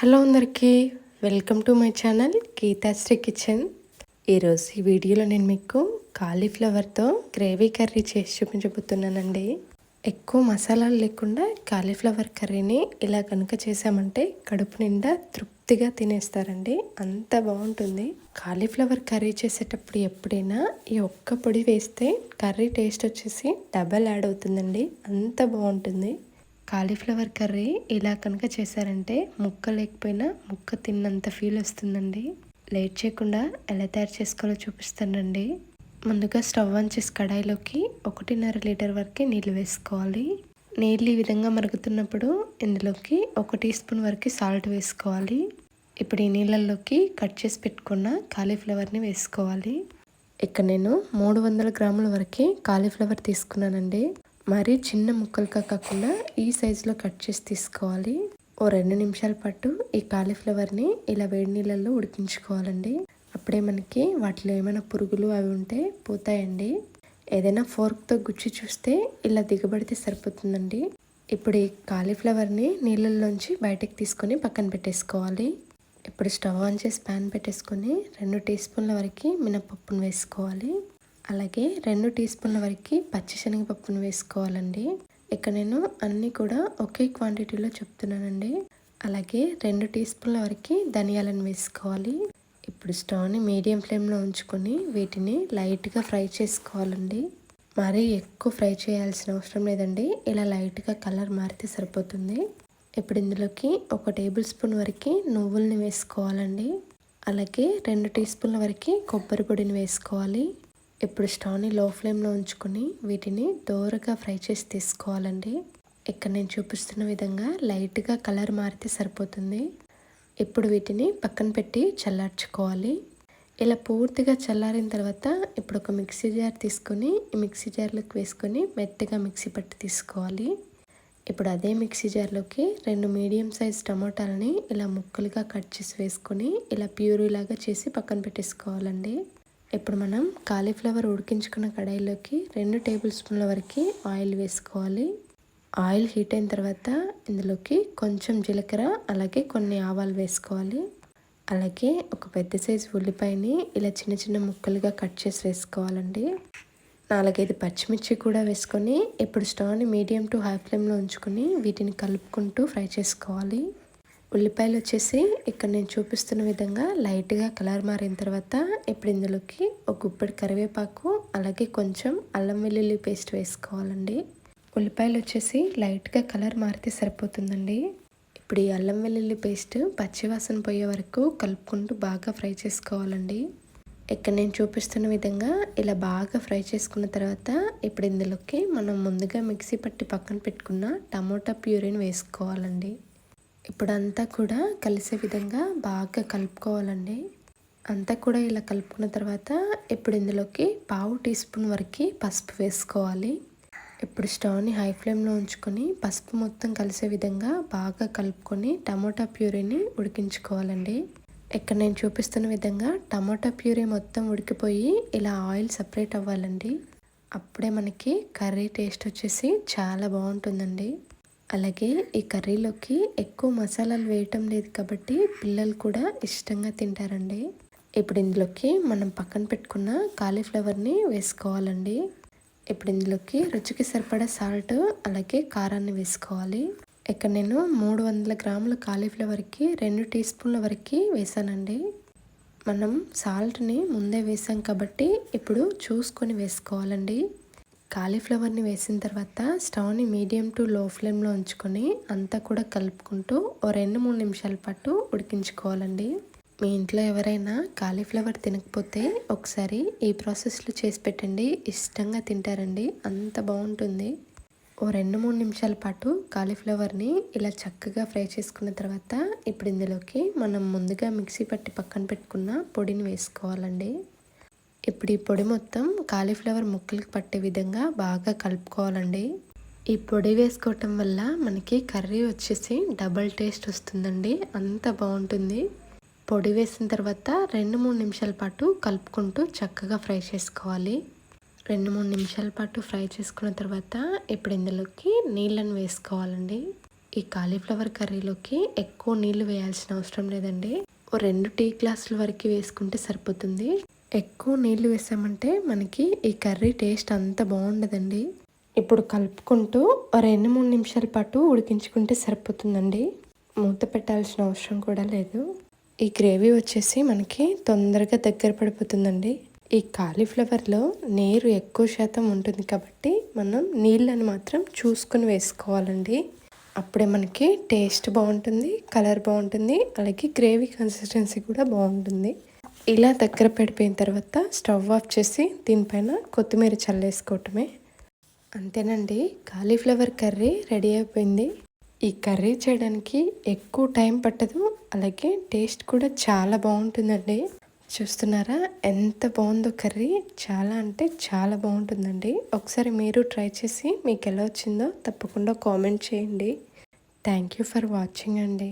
Hello అందరికీ welcome to my channel Geethasri kitchen. ఈరోజు ఈ వీడియోలో నేను మీకు కాలీఫ్లవర్తో గ్రేవీ కర్రీ చేసి చూపించబోతున్నానండి. ఎక్కువ మసాలాలు లేకుండా కాలీఫ్లవర్ కర్రీని ఇలా కనుక చేసామంటే కడుపు నిండా తృప్తిగా తినేస్తారండి. అంత బాగుంటుంది. కాలీఫ్లవర్ కర్రీ చేసేటప్పుడు ఎప్పుడైనా ఈ ఒక్క పొడి వేస్తే కర్రీ టేస్ట్ వచ్చేసి డబల్ యాడ్ అవుతుందండి. అంత బాగుంటుంది. కాలీఫ్లవర్ కర్రీ ఇలా కనుక చేశారంటే ముక్క లేకపోయినా ముక్క తిన్నంత ఫీల్ వస్తుందండి. లేట్ చేయకుండా ఎలా తయారు చేసుకోవాలో చూపిస్తానండి. ముందుగా స్టవ్ ఆన్ చేసి కడాయిలోకి ఒకటిన్నర లీటర్ వరకు నీళ్ళు వేసుకోవాలి. నీళ్ళు ఈ విధంగా మరుగుతున్నప్పుడు ఇందులోకి ఒక టీ స్పూన్ వరకు సాల్ట్ వేసుకోవాలి. ఇప్పుడు ఈ నీళ్ళల్లోకి కట్ చేసి పెట్టుకున్న కాలీఫ్లవర్ని వేసుకోవాలి. ఇక్కడ నేను మూడు వందల గ్రాముల వరకు కాలీఫ్లవర్ తీసుకున్నానండి. మరి చిన్న ముక్కలుగా కాకుండా ఈ సైజులో కట్ చేసి తీసుకోవాలి. ఓ రెండు నిమిషాల పాటు ఈ కాలీఫ్లవర్ని ఇలా వేడి నీళ్ళల్లో ఉడికించుకోవాలండి. అప్పుడే మనకి వాటిలో ఏమైనా పురుగులు అవి ఉంటే పోతాయండి. ఏదైనా ఫోర్క్తో గుచ్చి చూస్తే ఇలా దిగబడితే సరిపోతుందండి. ఇప్పుడు ఈ కాలీఫ్లవర్ని నీళ్ళల్లోంచి బయటకు తీసుకొని పక్కన పెట్టేసుకోవాలి. ఇప్పుడు స్టవ్ ఆన్ చేసి ప్యాన్ పెట్టేసుకొని రెండు టీ స్పూన్ల వరకు మినపప్పును వేసుకోవాలి. అలాగే రెండు టీ స్పూన్ల వరకు పచ్చిశనగపప్పును వేసుకోవాలండి. ఇక్కడ నేను అన్నీ కూడా ఒకే క్వాంటిటీలో చెప్తున్నానండి. అలాగే రెండు టీ స్పూన్ల వరకు ధనియాలను వేసుకోవాలి. ఇప్పుడు స్టవ్ని మీడియం ఫ్లేమ్లో ఉంచుకొని వీటిని లైట్గా ఫ్రై చేసుకోవాలండి. మరీ ఎక్కువ ఫ్రై చేయాల్సిన అవసరం లేదండి. ఇలా లైట్గా కలర్ మారితే సరిపోతుంది. ఇప్పుడు ఇందులోకి ఒక టేబుల్ స్పూన్ వరకు నువ్వుల్ని వేసుకోవాలండి. అలాగే రెండు టీ స్పూన్ల వరకు కొబ్బరి పొడిని వేసుకోవాలి. ఇప్పుడు స్టవ్ని లో ఫ్లేమ్లో ఉంచుకొని వీటిని దోరగా ఫ్రై చేసి తీసుకోవాలండి. ఇక్కడ నేను చూపిస్తున్న విధంగా లైట్గా కలర్ మారితే సరిపోతుంది. ఇప్పుడు వీటిని పక్కన పెట్టి చల్లార్చుకోవాలి. ఇలా పూర్తిగా చల్లారిన తర్వాత ఇప్పుడు ఒక మిక్సీ జార్ తీసుకొని ఈ మిక్సీ జార్లోకి వేసుకొని మెత్తగా మిక్సీ పట్టి తీసుకోవాలి. ఇప్పుడు అదే మిక్సీ జార్లోకి రెండు మీడియం సైజ్ టమోటాలని ఇలా ముక్కలుగా కట్ చేసి వేసుకొని ఇలా ప్యూరీలాగా చేసి పక్కన పెట్టేసుకోవాలండి. ఇప్పుడు మనం కాలీఫ్లవర్ ఉడికించుకున్న కడాయిలోకి రెండు టేబుల్ స్పూన్ల వరకు ఆయిల్ వేసుకోవాలి. ఆయిల్ హీట్ అయిన తర్వాత ఇందులోకి కొంచెం జీలకర్ర అలాగే కొన్ని ఆవాలు వేసుకోవాలి. అలాగే ఒక పెద్ద సైజు ఉల్లిపాయని ఇలా చిన్న చిన్న ముక్కలుగా కట్ చేసి వేసుకోవాలండి. నాలుగైదు పచ్చిమిర్చి కూడా వేసుకొని ఇప్పుడు స్టవ్ని మీడియం టు హై ఫ్లేమ్లో ఉంచుకొని వీటిని కలుపుకుంటూ ఫ్రై చేసుకోవాలి. ఉల్లిపాయలు వచ్చేసి ఇక్కడ నేను చూపిస్తున్న విధంగా లైట్గా కలర్ మారిన తర్వాత ఇప్పుడు ఇందులోకి ఒక గుప్పెడు కరివేపాకు అలాగే కొంచెం అల్లం వెల్లుల్లి పేస్ట్ వేసుకోవాలండి. ఉల్లిపాయలు వచ్చేసి లైట్గా కలర్ మారితే సరిపోతుందండి. ఇప్పుడు ఈ అల్లం వెల్లుల్లి పేస్ట్ పచ్చివాసన పోయే వరకు కలుపుకుంటూ బాగా ఫ్రై చేసుకోవాలండి. ఇక్కడ నేను చూపిస్తున్న విధంగా ఇలా బాగా ఫ్రై చేసుకున్న తర్వాత ఇప్పుడు ఇందులోకి మనం ముందుగా మిక్సీ పట్టి పక్కన పెట్టుకున్న టమోటా ప్యూరీని వేసుకోవాలండి. ఇప్పుడంతా కూడా కలిసే విధంగా బాగా కలుపుకోవాలండి. అంతా కూడా ఇలా కలుపుకున్న తర్వాత ఇప్పుడు ఇందులోకి పావు టీ స్పూన్ వరకు పసుపు వేసుకోవాలి. ఇప్పుడు స్టవ్ని హై ఫ్లేమ్లో ఉంచుకొని పసుపు మొత్తం కలిసే విధంగా బాగా కలుపుకొని టమోటా ప్యూరీని ఉడికించుకోవాలండి. ఇక్కడ నేను చూపిస్తున్న విధంగా టమోటా ప్యూరీ మొత్తం ఉడికిపోయి ఇలా ఆయిల్ సపరేట్ అవ్వాలండి. అప్పుడే మనకి కర్రీ టేస్ట్ వచ్చేసి చాలా బాగుంటుందండి. అలాగే ఈ కర్రీలోకి ఎక్కువ మసాలాలు వేయటం లేదు కాబట్టి పిల్లలు కూడా ఇష్టంగా తింటారండి. ఇప్పుడు ఇందులోకి మనం పక్కన పెట్టుకున్న కాలీఫ్లవర్ని వేసుకోవాలండి. ఇప్పుడు ఇందులోకి రుచికి సరిపడా సాల్ట్ అలాగే కారాన్ని వేసుకోవాలి. ఇక్కడ నేను మూడు వందల గ్రాముల కాలీఫ్లవర్కి రెండు టీ స్పూన్ల వరకు వేసానండి. మనం సాల్ట్ని ముందే వేసాం కాబట్టి ఇప్పుడు చూసుకొని వేసుకోవాలండి. కాలీఫ్లవర్ని వేసిన తర్వాత స్టవ్ని మీడియం టు లో ఫ్లేమ్లో ఉంచుకొని అంతా కూడా కలుపుకుంటూ ఓ రెండు మూడు నిమిషాల పాటు ఉడికించుకోవాలండి. మీ ఇంట్లో ఎవరైనా కాలీఫ్లవర్ తినకపోతే ఒకసారి ఈ ప్రాసెస్లో చేసి పెట్టండి. ఇష్టంగా తింటారండి. అంత బాగుంటుంది. ఓ రెండు మూడు నిమిషాల పాటు కాలీఫ్లవర్ని ఇలా చక్కగా ఫ్రై చేసుకున్న తర్వాత ఇప్పుడు ఇందులోకి మనం ముందుగా మిక్సీ పట్టి పక్కన పెట్టుకున్న పొడిని వేసుకోవాలండి. ఇప్పుడు ఈ పొడి మొత్తం కాలీఫ్లవర్ ముక్కలకి పట్టే విధంగా బాగా కలుపుకోవాలండి. ఈ పొడి వేసుకోవటం వల్ల మనకి కర్రీ వచ్చేసి డబల్ టేస్ట్ వస్తుందండి. అంత బాగుంటుంది. పొడి వేసిన తర్వాత రెండు మూడు నిమిషాల పాటు కలుపుకుంటూ చక్కగా ఫ్రై చేసుకోవాలి. రెండు మూడు నిమిషాల పాటు ఫ్రై చేసుకున్న తర్వాత ఇప్పుడు ఇందులోకి నీళ్ళను వేసుకోవాలండి. ఈ కాలీఫ్లవర్ కర్రీలోకి ఎక్కువ నీళ్ళు వేయాల్సిన అవసరం లేదండి. ఓ రెండు టీ గ్లాసుల వరకు వేసుకుంటే సరిపోతుంది. ఎక్కువ నీళ్ళు వేసామంటే మనకి ఈ కర్రీ టేస్ట్ అంత బాగుండదండి. ఇప్పుడు కలుపుకుంటూ రెండు మూడు నిమిషాల పాటు ఉడికించుకుంటే సరిపోతుందండి. మూత పెట్టాల్సిన అవసరం కూడా లేదు. ఈ గ్రేవీ వచ్చేసి మనకి తొందరగా దగ్గర పడిపోతుందండి. ఈ కాలీఫ్లవర్లో నీరు ఎక్కువ శాతం ఉంటుంది కాబట్టి మనం నీళ్ళని మాత్రం చూసుకొని వేసుకోవాలండి. అప్పుడే మనకి టేస్ట్ బాగుంటుంది కలర్ బాగుంటుంది అలాగే గ్రేవీ కన్సిస్టెన్సీ కూడా బాగుంటుంది. ఇలా దగ్గర పడిపోయిన తర్వాత స్టవ్ ఆఫ్ చేసి దీనిపైన కొత్తిమీర చల్లేసుకోవటమే. అంతేనండి కాలీఫ్లవర్ కర్రీ రెడీ అయిపోయింది. ఈ కర్రీ చేయడానికి ఎక్కువ టైం పట్టదు అలాగే టేస్ట్ కూడా చాలా బాగుంటుందండి. చూస్తున్నారా ఎంత బాగుందో కర్రీ. చాలా అంటే చాలా బాగుంటుందండి. ఒకసారి మీరు ట్రై చేసి మీకు ఎలా వచ్చిందో తప్పకుండా కామెంట్ చేయండి. థ్యాంక్ యూ ఫర్ వాచింగ్ అండి.